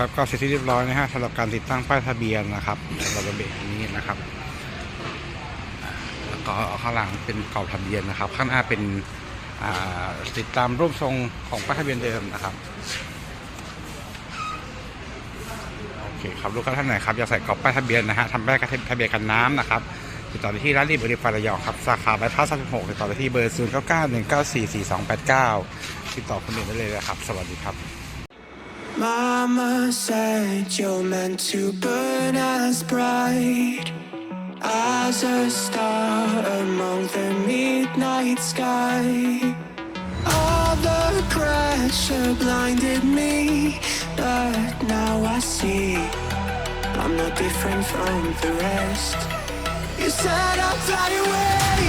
ครับก็เสร็จที่เรียบร้อยนะฮะสำหรับการติดตั้งป้ายทะเบียนนะครับสำหรับระเบียงนี้นะครับแล้วก็ข้างหลังเป็นเกรอบทะเบียนนะครับ ข้างหน้าเป็นอ่าติดตามรูปทรงของป้ายทะเบียนเดิมนะครับโอเคครับลูกค้าท่านไหนครับอยากใส่กรอบป้ายทะเบียนนะฮะทำป้ายทะเบียนกันน้ำนะครับติดต่อได้ที่ร้านรีบริฟาระยองครับสาขาบายพาส36ติดต่อได้ที่เบอร์ 0 9 9 1 9 4 4 2 8 9 ติดต่อคุณเด่นได้เลยนะครับ สวัสดีครับ Mama said you're meant to burn as bright as a star among the midnight sky. All the pressure blinded me, but now I see I'm not different from the rest. You said I'd fly away,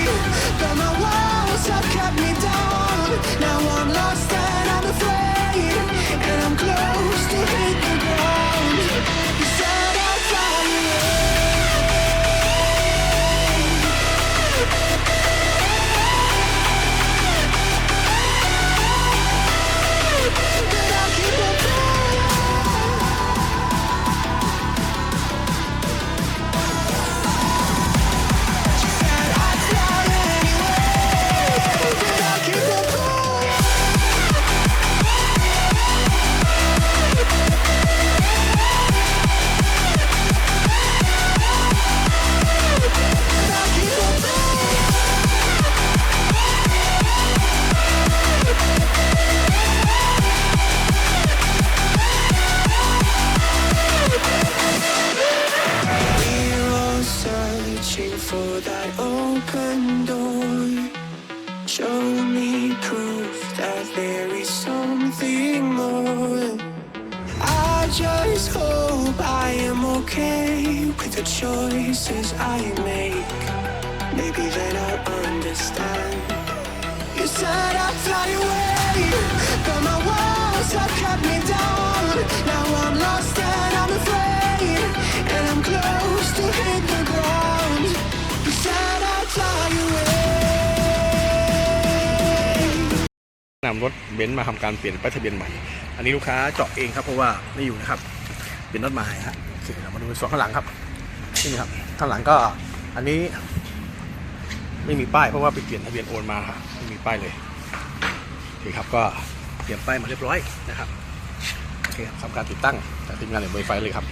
searching for that open door. Show me proof that there is something more. I just hope I am okay with the choices I make. Maybe then I'll understand. You said I'd fly away, but my walls have นำรถเบนซ์มาทำการเปลี่ยนป้ายทะเบียนใหม่ อันนี้ลูกค้าเจาะเองครับเพราะว่าไม่อยู่นะครับ เป็นรถไม้ฮะโอเคเรามาดูส่วนข้างหลังครับ นี่ครับ ข้างหลังก็ อันนี้ ไม่มีป้ายเพราะว่าไปเปลี่ยนทะเบียนโอนมาครับไม่มีป้ายเลยโอเคครับก็เปลี่ยนป้ายมาเรียบร้อยนะครับ โอเคครับทำการติดตั้งจากทีมงานเหล็กไวไฟเลยครับ